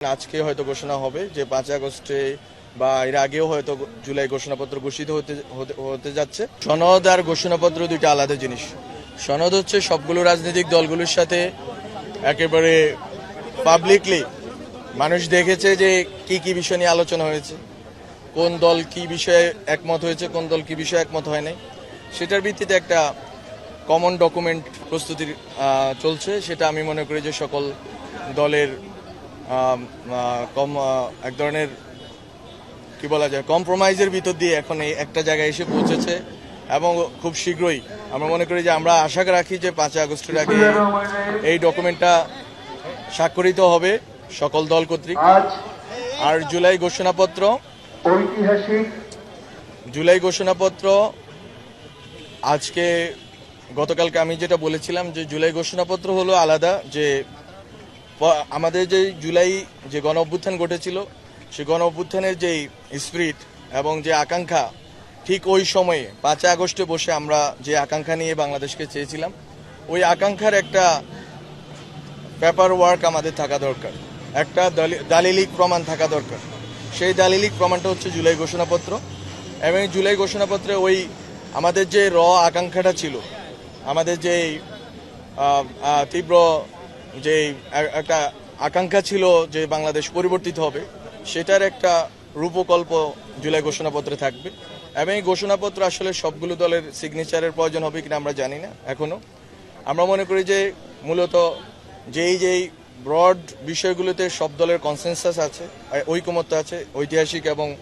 আজকে হয়তো ঘোষণা হবে যে পাঁচ আগস্টে বা এর আগেও হয়তো জুলাই ঘোষণাপত্র ঘোষিত হতে হতে- যাচ্ছে। সনদ আর ঘোষণাপত্র দুইটা আলাদা জিনিস। সনদ হচ্ছে সবগুলো রাজনৈতিক দলগুলোর সাথে একেবারে পাবলিকলি মানুষ দেখেছে যে কি কি বিষয় নিয়ে আলোচনা হয়েছে কোন দল কি বিষয়ে একমত হয়েছে কোন দল কি বিষয়ে একমত হয় নাই। সেটার ভিত্তিতে একটা কমন ডকুমেন্ট প্রস্তুতি আহ, চলছে। সেটা আমি মনে করি যে সকল দলের কম এক ধরনের কি বলা যায় কম্প্রোমাইজের ভিতর দিয়ে এখন এই একটা জায়গায় এসে পৌঁছেছে এবং খুব শীঘ্রই আমরা মনে করি যে আমরা আশা রাখি যে পাঁচই আগস্টের আগে এই ডকুমেন্টটা স্বাক্ষরিত হবে সকল দল কর্তৃক। আর জুলাই ঘোষণাপত্র ঐতিহাসিক জুলাই ঘোষণাপত্র আজকে গতকালকে আমি যেটা বলেছিলাম যে জুলাই ঘোষণাপত্র হলো আলাদা যে আমাদের যে জুলাই যে গণ অভ্যুত্থান ঘটেছিল সেই গণ অভ্যুত্থানের যে স্পিরিট এবং যে আকাঙ্ক্ষা, ঠিক ওই সময়ে, পাঁচই আগস্টে বসে আমরা যে আকাঙ্ক্ষা নিয়ে বাংলাদেশকে চেয়েছিলাম, ওই আকাঙ্ক্ষার একটা পেপার ওয়ার্ক আমাদের থাকা দরকার। একটা দলি- দালিলিক প্রমাণ থাকা দরকার। সেই দালিলিক প্রমাণটা হচ্ছে জুলাই ঘোষণাপত্র। এবং জুলাই ঘোষণাপত্রে ওই আমাদের যে র আকাঙ্ক্ষাটা ছিল, আমাদের যে তীব্র যে একটা আকাঙ্ক্ষা ছিল যে বাংলাদেশ পরিবর্তিত হবে, সেটার একটা রূপকল্প জুলাই ঘোষণাপত্রে থাকবে। এবং এই ঘোষণাপত্র আসলে সবগুলো দলের সিগনেচারের প্রয়োজন হবে কিনা আমরা জানি না এখনও। আমরা মনে করি যে মূলত যেই যেই ব্রড বিষয়গুলোতে সব দলের কনসেনসাস আছে ঐকমত্য আছে, ঐতিহাসিক এবং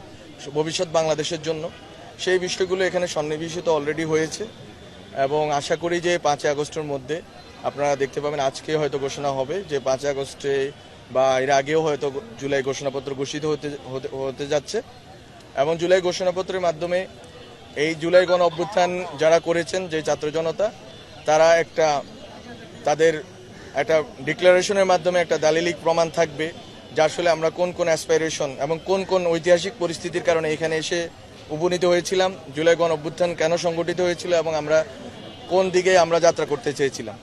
ভবিষ্যৎ বাংলাদেশের জন্য, সেই বিষয়গুলো এখানে সন্নিবেশিত অলরেডি হয়েছে। এবং আশা করি যে পাঁচই আগস্টের মধ্যে আপনারা দেখতে পাবেন, আজকে হয়তো ঘোষণা হবে যে পাঁচই আগস্টে বা এর আগেও হয়তো জুলাই ঘোষণাপত্র ঘোষিত হতে, হতে- হতে যাচ্ছে। এবং জুলাই ঘোষণাপত্রের মাধ্যমে এই জুলাই গণ অভ্যুত্থান যারা করেছেন, যে ছাত্র জনতা, তারা একটা তাদের একটা ডিক্লারেশনের মাধ্যমে একটা দালিলিক প্রমাণ থাকবে যে আসলে আমরা কোন কোন অ্যাসপাইরেশন এবং কোন কোন ঐতিহাসিক পরিস্থিতির কারণে এখানে এসে উপনীত হয়েছিলাম, জুলাই গণ অভ্যুত্থান কেন সংগঠিত হয়েছিল এবং আমরা কোন দিকে আমরা যাত্রা করতে চেয়েছিলাম।